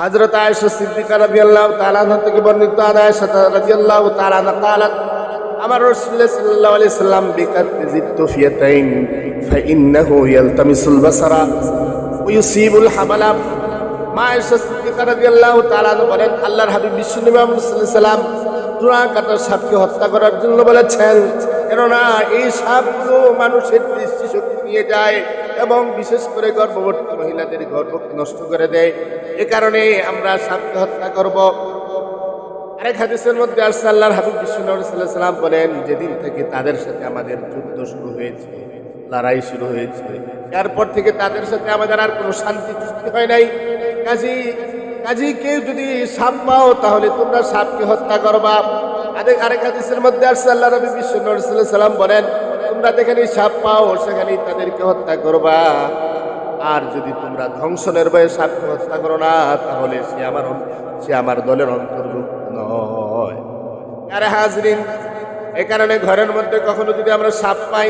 হজরত আয়সা সিদ্দিকা রবি আল্লাহ তালানা থেকে বর্ণিত আয়সা রবি আল্লাহ তালান আমার রসুল্লাহ সাল্লাহ আলি সাল্লাম বিকাত জিত্ত ফিয়াতাইন বাসারা হামালা। মা আয়সা সিদ্দিকা রবি আল্লাহ বলেন, আল্লাহর হাবিব সাল্লাম কাটার সাপকে হত্যা করার জন্য বলেছেন কেননা এই সাপগুলো মানুষের দৃষ্টিশক্তি নিয়ে যায় এবং বিশেষ করে গর্ভবতী মহিলাদের গর্ভকে নষ্ট করে দেয়। এ কারণে আমরা সাপকে হত্যা করব। আরেক হাদিসের মধ্যে আসছে, আল্লাহর হাবিব বিশ্বনবী সাল্লাম বলেন, যেদিন থেকে তাদের সাথে আমাদের যুদ্ধ শুরু হয়েছে, লড়াই শুরু হয়েছে এরপর থেকে তাদের সাথে আমাদের আর কোনো শান্তি চুক্তি হয় নাই। কাজী কাজী কেউ যদি সাপ পাও তাহলে তোমরা সাপকে হত্যা করবা। আরেক আরেক হাদিসের মধ্যে আসছে, আল্লাহ নবী আলাইহি সাল্লাম বলেন, তোমরা যেখানে সাপ পাও, সেখানেই তাদেরকে হত্যা করবা। আর যদি তোমরা ধ্বংসনের ভয়ে সাপকে হত্যা করো না, তাহলে সে আমার সে আমার দলের অন্তর্ভুক্ত নয়। আরে হাজরিন, এ কারণে ঘরের মধ্যে কখনো যদি আমরা সাপ পাই,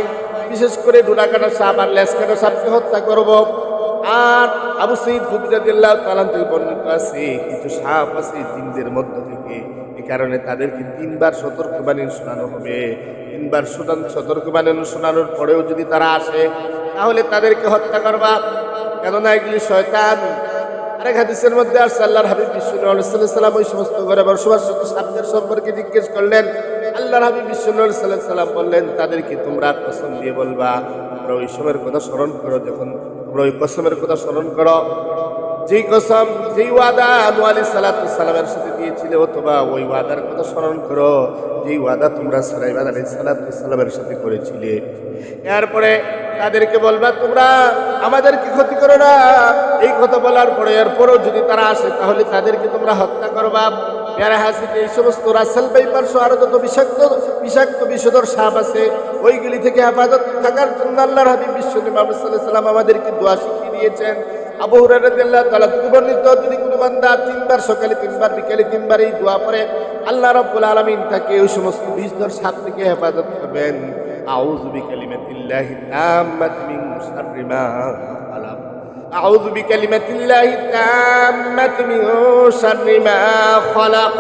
বিশেষ করে ডুলা কাটা সাপ আর লেস কাটা সাপকে হত্যা করব আর আবু সঈদ খুদিরাদিল্লাহ তালাম থেকে বর্ণিত আছে, কিছু সাপ আছে জিনদের মধ্য থেকে। এ কারণে তাদেরকে তিনবার সতর্কবাণী শোনানো হবে। তিনবার সতর্কবাণী শোনানোর পরেও যদি তারা আসে, তাহলে তাদেরকে হত্যা করবা। কেননা এগুলি শয়তান। আরেক হাদিসের মধ্যে আর আল্লাহর হাবিব বিশ্বসাল্লাম ওই সমস্ত ঘরে বসবাস সাপদের সম্পর্কে জিজ্ঞেস করলেন। আল্লাহর হাবিব বিশ্বসাল্লাম বললেন, তাদেরকে তোমরা কসম দিয়ে বলবা, তোমরা ওই সময়ের কথা স্মরণ করো যখন তোমরা ওই কসমের কথা স্মরণ করো। যেই কসম, যেই ওয়াদা আনু আলী সালাতামের সাথে দিয়েছিলে, অথবা ওই ওয়াদার কথা স্মরণ করো, যেই ওয়াদা তোমরা সালাইবাদ আলী সালাতামের সাথে করেছিলে। এরপরে তাদেরকে বলবা, তোমরা আমাদেরকে ক্ষতি করো না। এই কথা বলার পরে, এরপরও যদি তারা আসে, তাহলে তাদেরকে তোমরা হত্যা করবা। এই সমস্ত রাসেল যত বিষাক্ত বিষাক্ত বিষধর সাপ আছে থেকে হেফাজত আমাদেরকে দোয়া শিখিয়ে দিয়েছেন। তিনবার সকালে, তিনবার বিকেলে, তিনবার এই দোয়া পড়ে, আল্লাহ রাব্বুল আলামিন ওই সমস্ত বিষধর সাপ থেকে হেফাজত করবেন। মা খালাক আউযু বিকালিমাতিল্লাহি তাম্মাতি মিন শাররি মা খালাক